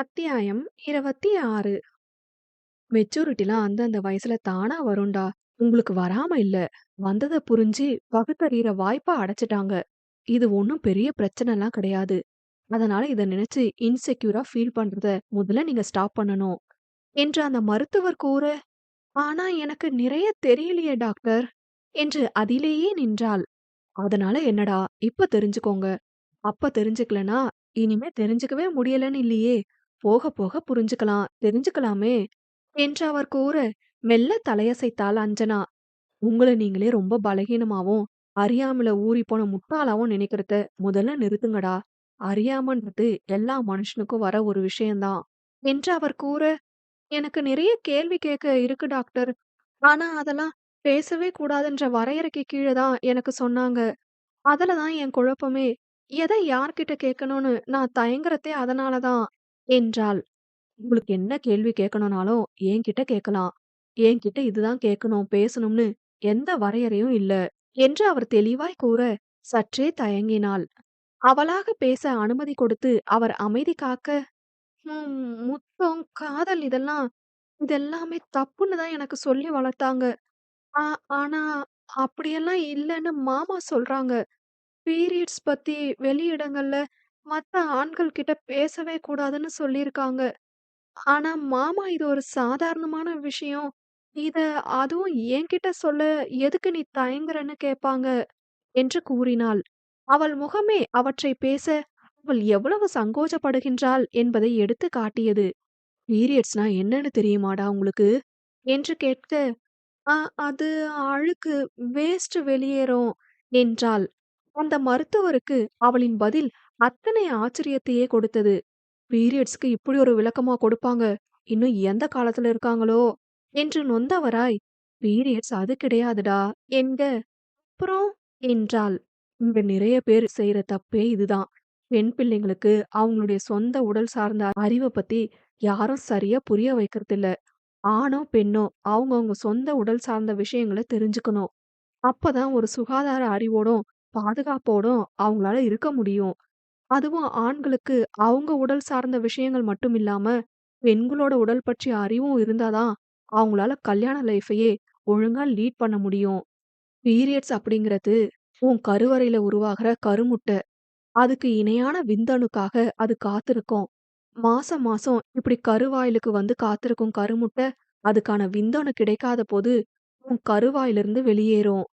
அத்தியாயம் இருபத்தி ஆறு மெச்சூரிட்டிலாம் அந்தந்த வயசுல தானா வரும்டா. உங்களுக்கு வராம இல்ல. வந்ததை புரிஞ்சு பகுத்தறிகிற வாய்ப்பா அடைச்சிட்டாங்க. இது ஒன்றும் பெரிய பிரச்சனைலாம் கிடையாது. அதனால இத நினைச்சு இன்செக்யூரா ஃபீல் பண்றத முதல்ல நீங்க ஸ்டாப் பண்ணணும் என்று அந்த மருத்துவர் கூற ஆனா எனக்கு நிறைய தெரியலையே டாக்டர் என்று அதிலேயே நின்றாள். அதனால என்னடா? இப்ப தெரிஞ்சுக்கோங்க. அப்ப தெரிஞ்சுக்கலனா இனிமே தெரிஞ்சுக்கவே முடியலன்னு இல்லையே. போக போக புரிஞ்சுக்கலாம் தெரிஞ்சுக்கலாமே. என்று அவர் கூற மெல்ல தலையசைத்தாள் அஞ்சனா. உங்களை நீங்களே ரொம்ப பலகீனமாவும் அறியாமல ஊறி போன முட்டாளாவும் நினைக்கிறத முதல்ல நிறுத்துங்கடா. அறியாமன்றது எல்லா மனுஷனுக்கும் வர ஒரு விஷயம்தான். என்று அவர் கூற எனக்கு நிறைய கேள்வி கேட்க இருக்கு டாக்டர். ஆனா அதெல்லாம் பேசவே கூடாதுன்ற வரையறைக்கு கீழே தான் எனக்கு சொன்னாங்க. அதுல தான் என் குழப்பமே. எதை யார்கிட்ட கேட்கணும்னு நான் தயங்குறதே அதனால தான். என்றாள். உங்களுக்கு என்ன கேள்வி கேட்கணும்னாலும் என்கிட்ட கேட்கலாம். என்கிட்ட இதுதான் கேட்கணும் பேசணும்னு எந்த வரையறையும் இல்ல என்று அவர் தெளிவாய் கூற சற்றே தயங்கினாள். அவளாக பேச அனுமதி கொடுத்து அவர் அமைதி காக்க "ஹம், முத்தம் காதல் இதெல்லாம் இதெல்லாமே தப்புன்னு தான் எனக்கு சொல்லி வளர்த்தாங்க. ஆ- ஆனா அப்படியெல்லாம் இல்லைன்னு மாமா சொல்றாங்க. பீரியட்ஸ் பத்தி வெளியிடங்கள்ல மத்த ஆண்கள் கிட்ட பேசவே கூடாதுன்னு சொல்லியிருக்காங்க. ஆனா மாமா இது ஒரு சாதாரணமான விஷயம். இத அதுவும் என்கிட்ட சொல்ல எதுக்கு நீ தயங்குறன்னு கேட்பாங்க என்று கூறினாள். அவள் முகமே அவற்றை பேச அவள் எவ்வளவு சங்கோஜப்படுகின்றாள் என்பதை எடுத்து காட்டியது. பீரியட்ஸ்னா என்னன்னு தெரியுமாடா உங்களுக்கு? என்று கேட்க "ஆ, அது அழுக்கு வேஸ்ட் வெளியேறும் என்றாள். அந்த மருத்துவருக்கு அவளின் பதில் அத்தனை ஆச்சரியத்தையே கொடுத்தது. பீரியட்ஸ்க்கு இப்படி ஒரு விளக்கமா கொடுப்பாங்க. இன்னும் எந்த காலத்துல இருக்காங்களோ? என்று நொந்தவராய் பீரியட்ஸ் அது கிடையாதுடா என்க. அப்புறம்? என்றாள். இங்க நிறைய பேர் செய்யற தப்பே இதுதான். பெண் பிள்ளைங்களுக்கு அவங்களுடைய சொந்த உடல் சார்ந்த அறிவை பத்தி யாரும் சரியா புரிய வைக்கிறது இல்ல ஆணோ பெண்ணோ அவங்கவங்க சொந்த உடல் சார்ந்த விஷயங்களை தெரிஞ்சுக்கணும். அப்பதான் ஒரு சுகாதார அறிவோடும் பாதுகாப்போடும் அவங்களால இருக்க முடியும். அதுவும் ஆண்களுக்கு அவங்க உடல் சார்ந்த விஷயங்கள் மட்டும் இல்லாம பெண்களோட உடல் பற்றிய அறிவும் இருந்தாதான் அவங்களால கல்யாண லைஃபையே ஒழுங்கா லீட் பண்ண முடியும். பீரியட்ஸ் அப்படிங்கிறது உன் கருவறையில உருவாகிற கருமுட்டை. அதுக்கு இணையான விந்தணுக்காக அது காத்திருக்கும். மாசம் மாசம் இப்படி கருவாயிலுக்கு வந்து காத்திருக்கும் கருமுட்டை அதுக்கான விந்தணு கிடைக்காத போது உன் கருவாயிலிருந்து வெளியேறும்.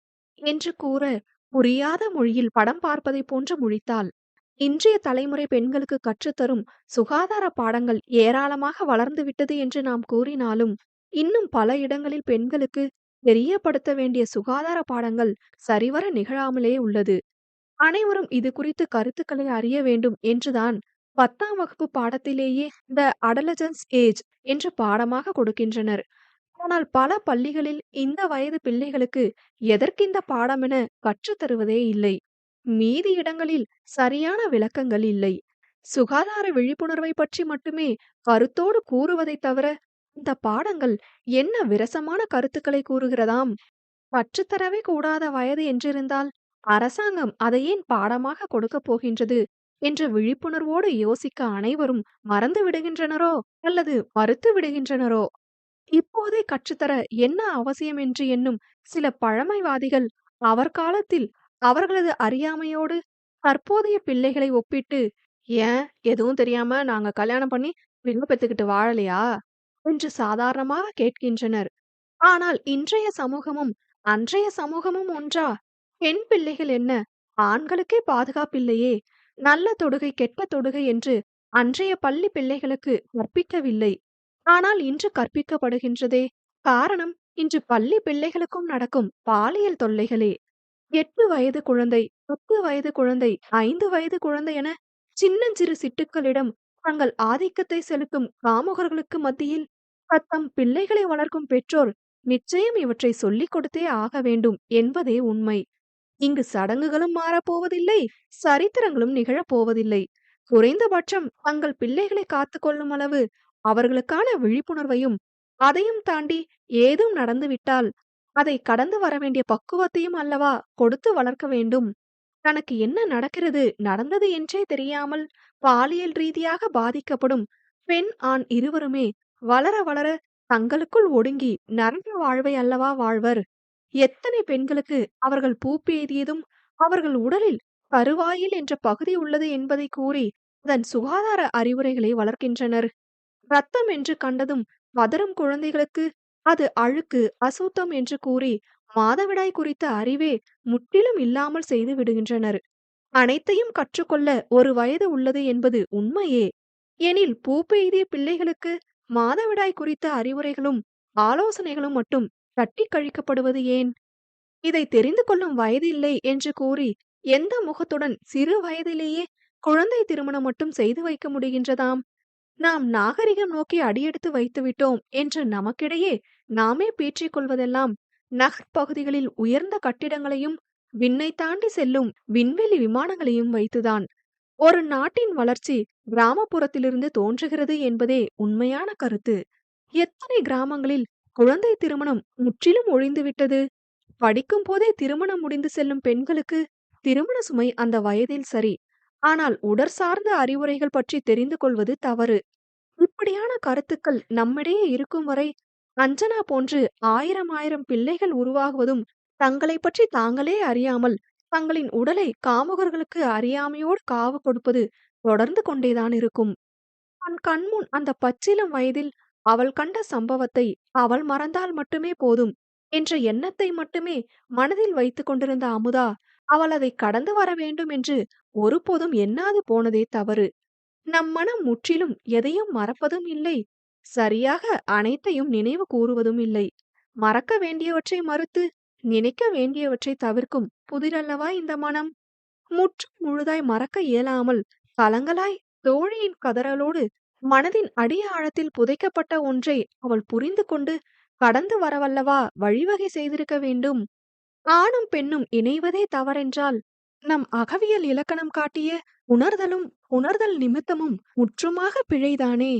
என்று கூற புரியாத மொழியில் படம் பார்ப்பதை போன்று முழித்தாள். இன்றைய தலைமுறை பெண்களுக்கு கற்றுத்தரும் சுகாதார பாடங்கள் ஏராளமாக வளர்ந்துவிட்டது என்று நாம் கூறினாலும் இன்னும் பல இடங்களில் பெண்களுக்கு தெரியப்படுத்த வேண்டிய சுகாதார பாடங்கள் சரிவர நிகழாமலே உள்ளது. அனைவரும் இது குறித்து கருத்துக்களை அறிய வேண்டும் என்றுதான் பத்தாம் வகுப்பு பாடத்திலேயே த அடலஜன்ஸ் ஏஜ் என்று பாடமாக கொடுக்கின்றனர். ஆனால் பல பள்ளிகளில் இந்த வயது பிள்ளைகளுக்கு எதற்கிந்த பாடம் என கற்றுத்தருவதே இல்லை. மீதி இடங்களில் சரியான விளக்கங்கள் இல்லை. சுகாதார விழிப்புணர்வை பற்றி மட்டுமே கருத்தோடு கூறுவதைத் தவிர இந்த பாடங்கள் என்ன விரசமான கருத்துக்களை கூறுகிறதாம்? கற்றுத்தரவே கூடாத வயது என்றிருந்தால் அரசாங்கம் அதை ஏன் பாடமாக கொடுக்கப் போகின்றது என்ற விழிப்புணர்வோடு யோசிக்க அனைவரும் மறந்து விடுகின்றனரோ அல்லது மறுத்து விடுகின்றனரோ? இப்போதே கற்றுத்தர என்ன அவசியம் என்று எண்ணும் சில பழமைவாதிகள் அவர் காலத்தில் அவர்களது அறியாமையோடு தற்போதைய பிள்ளைகளை ஒப்பிட்டு ஏன்? எதுவும் தெரியாம நாங்க கல்யாணம் பண்ணி விண்ணப்பத்துக்கிட்டு பெத்துக்கிட்டு வாழலையா? என்று சாதாரணமாக கேட்கின்றனர். ஆனால் இன்றைய சமூகமும் அன்றைய சமூகமும் ஒன்றா? பெண் பிள்ளைகள் என்ன? ஆண்களுக்கே பாதுகாப்பில்லையே நல்ல தொடுகை கெட்ட தொடுகை என்று அன்றைய பள்ளி பிள்ளைகளுக்கு கற்பிக்கவில்லை. ஆனால் இன்று கற்பிக்கப்படுகின்றதே காரணம் இன்று பள்ளி பிள்ளைகளுக்கும் நடக்கும் பாலியல் தொல்லைகளே. எட்டு வயது குழந்தை பத்து வயது குழந்தை ஐந்து வயது குழந்தை என சின்னஞ்சிறு சிட்டுக்களிடம் தங்கள் ஆதிக்கத்தை செலுத்தும் காமுகர்களுக்கு மத்தியில் தத்தம் பிள்ளைகளை வளர்க்கும் பெற்றோர் நிச்சயம் இவற்றை சொல்லிக் கொடுத்தே ஆக வேண்டும் என்பதே உண்மை. இங்கு சடங்குகளும் மாறப்போவதில்லை சரித்திரங்களும் நிகழப்போவதில்லை குறைந்தபட்சம் தங்கள் பிள்ளைகளை காத்துக்கொள்ளும் அளவு அவர்களுக்கான விழிப்புணர்வையும் அதையும் தாண்டி ஏதும் நடந்துவிட்டால் அதை கடந்து வர வேண்டிய பக்குவத்தையும் அல்லவா கொடுத்து வளர்க்க வேண்டும்? தனக்கு என்ன நடக்கிறது? நடந்தது என்றே தெரியாமல் பாலியல் ரீதியாக பாதிக்கப்படும் பெண் ஆண் இருவருமே வளர வளர தங்களுக்குள் ஒடுங்கி நரக வாழ்வை அல்லவா வாழ்வர். எத்தனை பெண்களுக்கு அவர்கள் பூப்பேதியதும் அவர்கள் உடலில் கருவாயில் என்ற பகுதி உள்ளது என்பதை கூறி அதன் சுகாதார அறிவுரைகளை வளர்க்கின்றனர். ரத்தம் என்று கண்டதும் வதரும் குழந்தைகளுக்கு அது அழுக்கு அசுத்தம் என்று கூறி மாதவிடாய் குறித்த அறிவே முற்றிலும் இல்லாமல் செய்து விடுகின்றனர். அனைத்தையும் கற்றுக்கொள்ள ஒரு வயது உள்ளது என்பது உண்மையே. எனில் பூ பெய்திய பிள்ளைகளுக்கு மாதவிடாய் குறித்த அறிவுரைகளும் ஆலோசனைகளும் மட்டும் கட்டி கழிக்கப்படுவது ஏன்? இதை தெரிந்து கொள்ளும் வயதில்லை என்று கூறி எந்த முகத்துடன் சிறு வயதிலேயே குழந்தை திருமணம் மட்டும் செய்து வைக்க முடிகின்றதாம்? நாம் நாகரிகம் நோக்கி அடியெடுத்து வைத்துவிட்டோம் என்று நமக்கிடையே நாமே பீற்றிக் கொள்வதெல்லாம் நகர்ப்பகுதிகளில் உயர்ந்த கட்டிடங்களையும் விண்ணை தாண்டி செல்லும் விண்வெளி விமானங்களையும் வைத்துதான். ஒரு நாட்டின் வளர்ச்சி கிராமப்புறத்திலிருந்து தோன்றுகிறது என்பதே உண்மையான கருத்து. எத்தனை கிராமங்களில் குழந்தை திருமணம் முற்றிலும் ஒழிந்துவிட்டது? படிக்கும் போதே திருமணம் முடிந்து செல்லும் பெண்களுக்கு திருமண சுமை அந்த வயதில் சரி. ஆனால் உடற் சார்ந்த அறிவுரைகள் பற்றி தெரிந்து கொள்வது தவறு. இப்படியான கருத்துக்கள் நம்மிடையே இருக்கும் வரை அஞ்சனா போன்று ஆயிரம் ஆயிரம் பிள்ளைகள் உருவாகுவதும் தங்களை பற்றி தாங்களே அறியாமல் தங்களின் உடலை காமுகர்களுக்கு அறியாமையோடு காவு கொடுப்பது தொடர்ந்து கொண்டேதான் இருக்கும். தன் கண்முன் அந்த பச்சிலம் வயதில் அவள் கண்ட சம்பவத்தை அவள் மறந்தால் மட்டுமே போதும் என்ற எண்ணத்தை மட்டுமே மனதில் வைத்துக் கொண்டிருந்த அமுதா அவள் அதை கடந்து வர வேண்டும் என்று ஒருபோதும் எண்ணாது போனதே தவறு. நம் மனம் முற்றிலும் எதையும் மறப்பதும் இல்லை. சரியாக அனைத்தையும் நினைவு கூறுவதும் இல்லை. மறக்க வேண்டியவற்றை மறுத்து நினைக்க வேண்டியவற்றை தவிர்க்கும் புதிரல்லவா இந்த மனம்? முற்று முழுதாய் மறக்க இயலாமல் கலங்களாய் தோழியின் கதறலோடு மனதின் அடிய ஆழத்தில் புதைக்கப்பட்ட ஒன்றை அவள் புரிந்து கொண்டு கடந்து வரவல்லவா வழிவகை செய்திருக்க வேண்டும்? ஆணும் பெண்ணும் இணைவதே தவறென்றால் நம் அகவியல் இலக்கணம் காட்டிய உணர்தலும் உணர்தல் நிமித்தமும் முற்றுமாக பிழைதானே?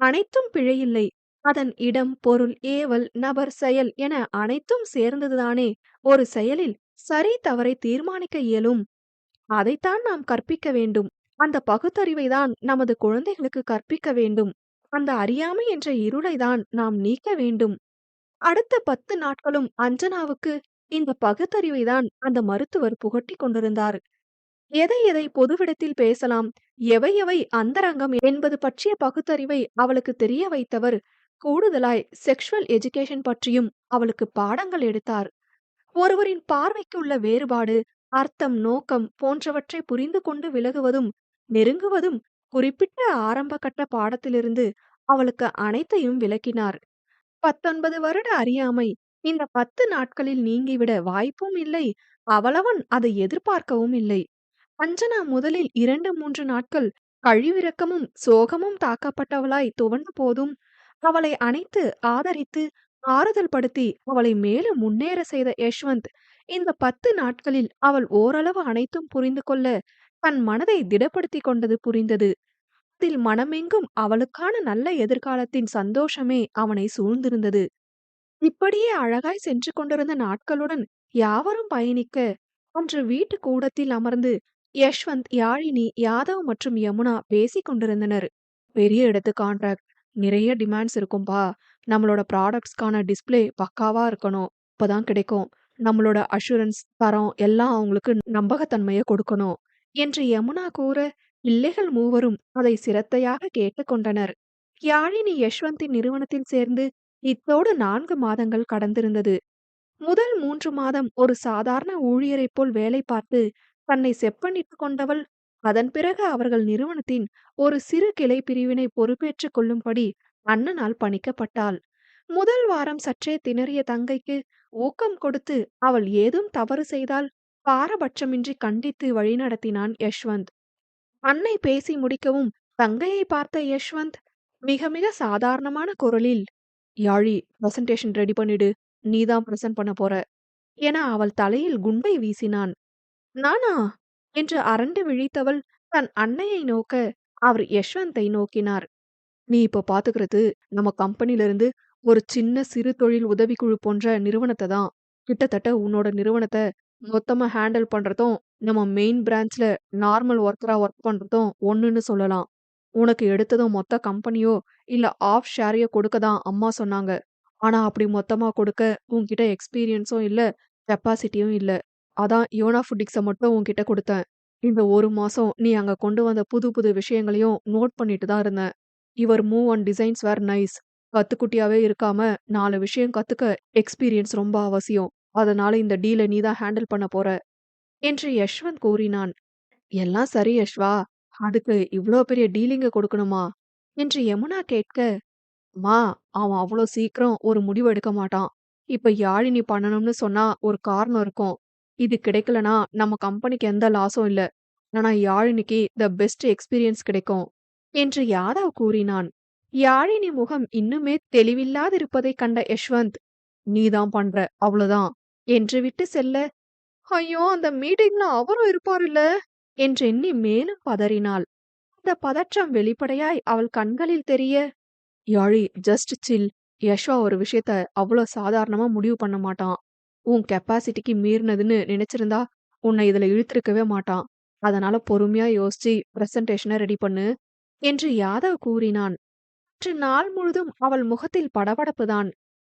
அனைத்தும் பிழையில்லை. அதன் இடம் பொருள் ஏவல் நபர் செயல் என அனைத்தும் சேர்ந்ததுதானே. ஒரு செயலில் சரி தவறை தீர்மானிக்க இயலும். அதைத்தான் நாம் கற்பிக்க வேண்டும். அந்த பகுத்தறிவை தான் நமது குழந்தைகளுக்கு கற்பிக்க வேண்டும். அந்த அறியாமை என்ற இருளை தான் நாம் நீக்க வேண்டும். அடுத்த பத்து நாட்களும் அஞ்சனாவுக்கு இந்த பகுத்தறிவை தான் அந்த மருத்துவர் புகட்டிக் கொண்டிருந்தார். எதை எதை பொதுவிடத்தில் பேசலாம்? எவை எவை அந்தரங்கம் என்பது பற்றிய பகுத்தறிவை அவளுக்கு தெரிய வைத்தவர் கூடுதலாய் செக்ஷுவல் எஜுகேஷன் பற்றியும் அவளுக்கு பாடங்கள் எடுத்தார். ஒருவரின் பார்வைக்கு உள்ள வேறுபாடு அர்த்தம் நோக்கம் போன்றவற்றை புரிந்து கொண்டு விலகுவதும் நெருங்குவதும் குறிப்பிட்ட ஆரம்ப கட்ட பாடத்திலிருந்து அவளுக்கு அனைத்தையும் விளக்கினார். பத்தொன்பது வருட அறியாமை இந்த பத்து நாட்களில் நீங்கிவிட வாய்ப்பும் இல்லை அவளவன் அதை எதிர்பார்க்கவும் இல்லை. அஞ்சனா முதலில் இரண்டு மூன்று நாட்கள் கழிவிறக்கமும் சோகமும் தாக்கப்பட்டவளாய் துவண்ட போதும். அவளை அணைத்து ஆதரித்து ஆறுதல் படுத்தி அவளை மேலும் முன்னேற செய்த யஷ்வந்த் இந்த பத்து நாட்களில் அவள் ஓரளவு அனைத்தும் புரிந்து கொள்ள தன் மனதை திடப்படுத்தி கொண்டது புரிந்தது. அதில் மனமெங்கும் அவளுக்கான நல்ல எதிர்காலத்தின் சந்தோஷமே அவனை சூழ்ந்திருந்தது. இப்படியே அழகாய் சென்று கொண்டிருந்த நாட்களுடன் யாவரும் பயணிக்க அன்று வீட்டு கூடத்தில் அமர்ந்து யஷ்வந்த் யாழினி யாதவ் மற்றும் யமுனா பேசிக் கொண்டிருந்தனர். பெரிய இடத்து கான்ட்ராக்ட் நிறைய டிமாண்ட்ஸ் இருக்கும்பா. நம்மளோட ப்ராடக்ட்ஸ்க்கான டிஸ்பிளே பக்காவா இருக்கணும். இப்போதான் கிடைக்கும். நம்மளோட அஷூரன்ஸ் தரம் எல்லாம் அவங்களுக்கு நம்பகத்தன்மையை கொடுக்கணும். என்று யமுனா கூற பிள்ளைகள் மூவரும் அதை சிரத்தையாக கேட்டுக்கொண்டனர் யாழினி யஷ்வந்தின் நிறுவனத்தில் சேர்ந்து இத்தோடு நான்கு மாதங்கள் கடந்திருந்தது. முதல் மூன்று மாதம் ஒரு சாதாரண ஊழியரைப் போல் வேலை பார்த்து தன்னை செப்பனிட்டுக் கொண்டவள். அதன் பிறகு அவர்கள் நிறுவனத்தின் ஒரு சிறு கிளை பிரிவினை பொறுப்பேற்றுக் கொள்ளும்படி அண்ணனால் பணிக்கப்பட்டாள். முதல் வாரம் சற்றே திணறிய தங்கைக்கு ஊக்கம் கொடுத்து அவள் ஏதும் தவறு செய்தால் பாரபட்சமின்றி கண்டித்து வழிநடத்தினான் யஷ்வந்த். அன்னை பேசி முடிக்கவும் தங்கையை பார்த்த யஷ்வந்த் மிக மிக சாதாரணமான குரலில் யாழி பிரசன்டேஷன் ரெடி பண்ணிடு நீதான் பிரசன்ட் பண்ண போற என அவள் தலையில் குண்டை வீசினான். நானா? என்று அரண்டு விழித்தவள் தன் அன்னையை நோக்க அவர் யஷ்வந்தை நோக்கினார். நீ இப்போ பாத்துக்கிறது நம்ம கம்பெனில இருந்து ஒரு சின்ன சிறு தொழில் உதவிக்குழு போன்ற நிறுவனத்தை தான். கிட்டத்தட்ட உன்னோட நிறுவனத்தை மொத்தமா ஹேண்டில் பண்றதும் நம்ம மெயின் பிரான்ச்ல நார்மல் ஒர்க்கரா ஒர்க் பண்றதும் ஒண்ணுன்னு சொல்லலாம். உனக்கு எடுத்ததும் மொத்த கம்பெனியோ இல்ல ஆஃப் ஷேரையோ கொடுக்க தான் அம்மா சொன்னாங்க. ஆனா அப்படி மொத்தமா கொடுக்க உன்கிட்ட எக்ஸ்பீரியன்ஸும் இல்ல கெப்பாசிட்டியும் இல்ல. அதான் யோனா ஃபுட்டிக்ஸை மட்டும் உன்கிட்ட கொடுத்தேன். இந்த ஒரு மாசம் நீ அங்க கொண்டு வந்த புது புது விஷயங்களையும் நோட் பண்ணிட்டு தான் இருந்தேன். இவர் move and designs were nice கத்துக்குட்டியாவே இருக்காம நாலு விஷயம் கத்துக்க எக்ஸ்பீரியன்ஸ் ரொம்ப அவசியம். அதனால இந்த டீலை நீ தான் ஹேண்டில் பண்ண போற என்று யஷ்வந்த் கூறினான். எல்லாம் சரி யஷ்வா. அதுக்கு இவ்ளோ பெரிய டீலிங்க கொடுக்கணுமா? என்று யமுனா கேட்க மா அவன் அவ்வளோ சீக்கிரம் ஒரு முடிவு எடுக்க மாட்டான். இப்ப யாழினி பண்ணணும்னு சொன்னா ஒரு காரணம் இருக்கும். இது கிடைக்கலனா நம்ம கம்பெனிக்கு எந்த லாஸும் இல்ல. ஆனா யாழினிக்கு த பெஸ்ட் எக்ஸ்பீரியன்ஸ் கிடைக்கும் என்று யாதவ் கூறினான். யாழினி முகம் இன்னுமே தெளிவில்லாதிருப்பதைக் கண்ட யஷ்வந்த் நீதான் பண்ற அவ்வளவுதான் என்று விட்டு செல்ல ஐயோ அந்த மீட்டிங்ல அவரும் இருப்பாருல்ல என்று எண்ணி மேலும் பதறினாள். அந்த பதற்றம் வெளிப்படையாய் அவள் கண்களில் தெரிய யாழி ஜஸ்ட் சில் யஷ்வா ஒரு விஷயத்த அவ்வளவு சாதாரணமா முடிவு பண்ண மாட்டான். உன் கெப்பாசிட்டிக்கு மீறினதுன்னு நினைச்சிருந்தா உன்னை இதுல இழுத்திருக்கவே மாட்டான். அதனால பொறுமையா யோசிச்சு பிரசன்டேஷனை ரெடி பண்ணு என்று யாதவ் கூறினான். அன்று நாள் முழுதும் அவள் முகத்தில் படபடப்புதான்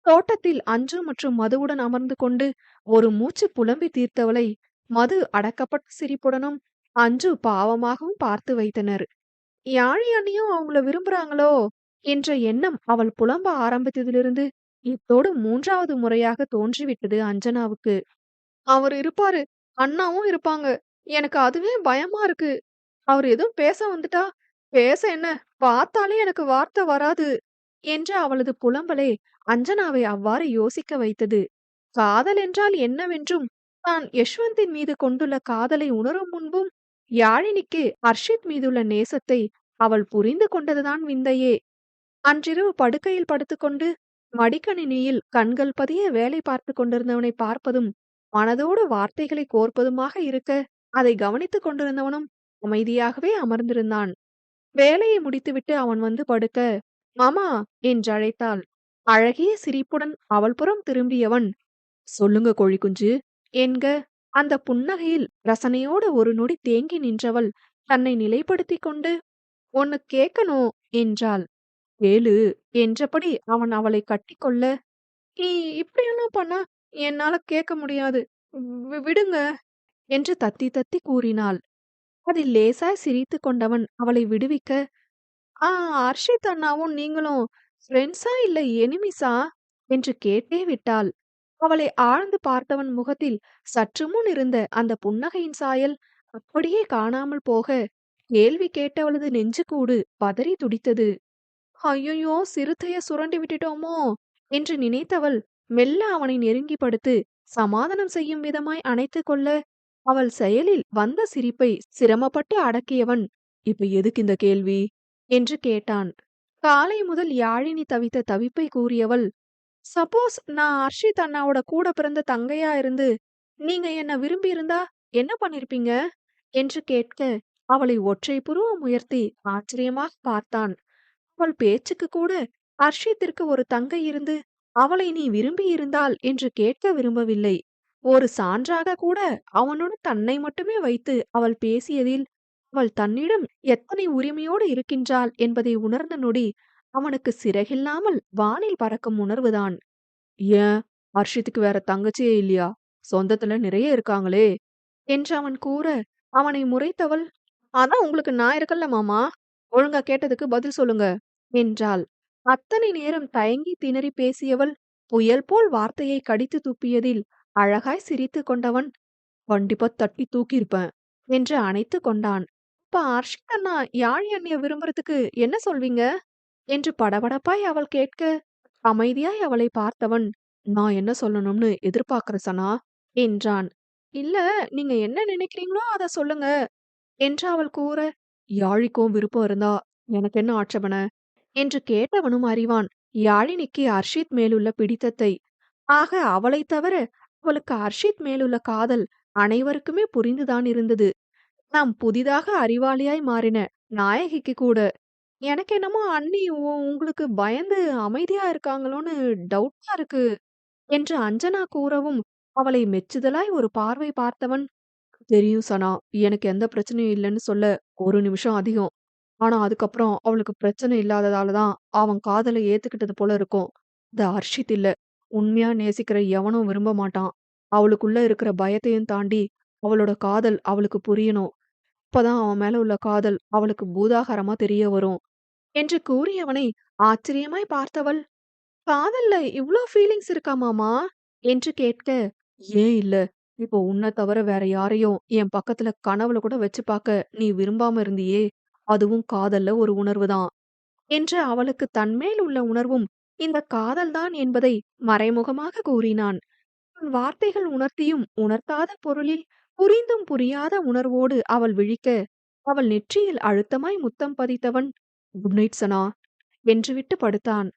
தோட்டத்தில் அஞ்சு மற்றும் மதுவுடன் அமர்ந்து கொண்டு ஒரு மூச்சு புலம்பி தீர்த்தவளை மது அடக்கப்பட்ட சிரிப்புடனும் அஞ்சு பாவமாகவும் பார்த்து வைத்தனர். யாழி அண்ணியும் அவங்கள விரும்புறாங்களோ என்ற எண்ணம் அவள் புலம்ப ஆரம்பித்ததிலிருந்து இத்தோடு மூன்றாவது முறையாக தோன்றிவிட்டது அஞ்சனாவுக்கு. அவர் இருப்பாரு. அண்ணாவும் இருப்பாங்க. எனக்கு அதுவே பயமா இருக்கு. அவர் எதுவும் பேச வந்துட்டா? பேச என்ன? பார்த்தாலே எனக்கு வார்த்தை வராது. என்ற அவளது புலம்பலே அஞ்சனாவை அவ்வாறு யோசிக்க வைத்தது. காதல் என்றால் என்னவென்றும் தான் யஷ்வந்தின் மீது கொண்டுள்ள காதலை உணரும் முன்பும் யாழினிக்கு ஹர்ஷித் மீதுள்ள நேசத்தை அவள் புரிந்து கொண்டதுதான் விந்தையே. அன்றிரவு படுக்கையில் படுத்துக்கொண்டு மடிக்கணினியில் கண்கள் பதிய வேலை பார்த்து கொண்டிருந்தவனை பார்ப்பதும் மனதோடு வார்த்தைகளை கோர்ப்பதுமாக இருக்க அதை கவனித்துக் கொண்டிருந்தவனும் அமைதியாகவே அமர்ந்திருந்தான். வேலையை முடித்துவிட்டு அவன் வந்து படுக்க மாமா என்றழைத்தாள் அழகிய சிரிப்புடன் அவள் புறம் திரும்பியவன் சொல்லுங்க கோழிக்குஞ்சு என்க அந்த புன்னகையில் ரசனையோடு ஒரு நொடி தேங்கி நின்றவள் தன்னை நிலைப்படுத்திக் கொண்டு ஒன்னு கேட்கணும் என்றாள். கேளு என்றபடி அவன் அவளை கட்டிக்கொள்ள நீ இப்படியெல்லாம் பண்ணா என்னால கேட்க முடியாது. வி- விடுங்க என்று தத்தி தத்தி கூறினாள். அதில் லேசாய் சிரித்து கொண்டவன் அவளை விடுவிக்க ஆ அர்ஷித் அண்ணாவும் நீங்களும் ஃப்ரெண்ட்ஸா இல்ல எனிமிஸா என்று கேட்டே விட்டாள். அவளை ஆழ்ந்து பார்த்தவன் முகத்தில் சற்று முன் இருந்த அந்த புன்னகையின் சாயல் அப்படியே காணாமல் போக கேள்வி கேட்டவளது நெஞ்சுக்கூடு பதறி துடித்தது. ஐயையோ சிறுத்தைய சுரண்டி விட்டுட்டோமோ? என்று நினைத்தவள் மெல்ல அவனை நெருங்கி படுத்து சமாதானம் செய்யும் விதமாய் அணைத்துக் கொள்ள அவள் செயலில் வந்த சிரிப்பை சிரமப்பட்டு அடக்கியவன் இப்ப எதுக்கு இந்த கேள்வி? என்று கேட்டான். காலை முதல் யாழினி தவித்த தவிப்பை கூறியவள் சப்போஸ் நான் அர்ஷித் அண்ணாவோட கூட பிறந்த தங்கையா இருந்து நீங்க என்ன விரும்பி இருந்தா என்ன பண்ணிருப்பீங்க? என்று கேட்க அவளை ஒற்றை புருவம் உயர்த்தி ஆச்சரியமாக பார்த்தான். அவள் பேச்சுக்கு கூட ஹர்ஷித்திற்கு ஒரு தங்கை இருந்து அவளை நீ விரும்பி இருந்தால் என்று கேட்க விரும்பவில்லை. ஒரு சான்றாக கூட அவனோடு தன்னை மட்டுமே வைத்து அவள் பேசியதில் அவள் தன்னிடம் எத்தனை உரிமையோடு இருக்கின்றாள் என்பதை உணர்ந்த நொடி அவனுக்கு சிறகில்லாமல் வானில் பறக்கும் உணர்வுதான். ஏன்? ஹர்ஷித்துக்கு வேற தங்கச்சியே இல்லையா? சொந்தத்துல நிறைய இருக்காங்களே என்று அவன் கூற அவனை முறைத்தவள் அதான் உங்களுக்கு நான் இருக்கல்ல மாமா. ஒழுங்கா கேட்டதுக்கு பதில் சொல்லுங்க. என்றாள். அத்தனை நேரம் தயங்கி திணறி பேசியவள் புயல் போல் வார்த்தையை கடித்து துப்பியதில் அழகாய் சிரித்து கொண்டவன் கண்டிப்பா தட்டி தூக்கியிருப்பேன் என்று அணைத்து கொண்டான். இப்ப அர்ஷித் அண்ணா யாழி அண்ணிய விரும்புறதுக்கு என்ன சொல்வீங்க? என்று படபடப்பாய் அவள் கேட்க அமைதியாய் அவளை பார்த்தவன் நான் என்ன சொல்லணும்னு எதிர்பார்க்கிற சனா என்றான். இல்ல நீங்க என்ன நினைக்கிறீங்களோ அத சொல்லுங்க என்று அவள் கூற யாழிக்கும் விருப்பம் இருந்தா எனக்கு என்ன ஆட்சேபனை? என்று கேட்டவனும் அறிவான் யாழினிக்கு அர்ஷித் மேலுள்ள பிடித்தத்தை. ஆக அவளைத் தவிர அவளுக்கு அர்ஷித் மேலுள்ள காதல் அனைவருக்குமே புரிந்துதான் இருந்தது. நாம் புதிதாக அறிவாளியாய் மாறின நாயகிக்கு கூட. எனக்கு என்னமோ அண்ணி உ உங்களுக்கு பயந்து அமைதியா இருக்காங்களோன்னு டவுட்டா இருக்கு. என்று அஞ்சனா கூறவும், அவளை மெச்சுதலாய் ஒரு பார்வை பார்த்தவன், தெரியும் சனா. எனக்கு எந்த பிரச்சனையும் இல்லன்னு சொல்ல ஒரு நிமிஷம் அதிகம். ஆனா அதுக்கப்புறம் அவளுக்கு பிரச்சனை இல்லாததால தான் அவன் காதல ஏத்துக்கிட்டது போல இருக்கும். அது ஹர்ஷித் இல்ல. உண்மையா நேசிக்கிற எவனும் விரும்ப மாட்டான். அவளுக்குள்ள இருக்கிற பயத்தையும் தாண்டி அவளோட காதல் அவளுக்கு புரியணும். அப்பதான் அவன் மேல உள்ள காதல் அவளுக்கு பூதாகாரமா தெரிய வரும். என்று கூறியவனை ஆச்சரியமாய் பார்த்தவள், காதல்ல இவ்ளோ ஃபீலிங்ஸ் இருக்காமாமா?" என்று கேட்க, ஏன் இல்ல? இப்போ உன்ன தவிர வேற யாரையும் என் பக்கத்துல கனவுல கூட வச்சு பார்க்க நீ விரும்பாம இருந்தியே! அதுவும் காதல்ல ஒரு உணர்வுதான் என்று அவளுக்கு தன்மேல் உள்ள உணர்வும் இந்த காதல்தான் என்பதை மறைமுகமாக கூறினான். அவன் வார்த்தைகள் உணர்த்தியும் உணர்த்தாத பொருளில் புரிந்தும் புரியாத உணர்வோடு அவள் விழிக்க, அவள் நெற்றியில் அழுத்தமாய் முத்தம் பதித்தவன், குட் நைட் சனா என்று விட்டு படுத்தான்.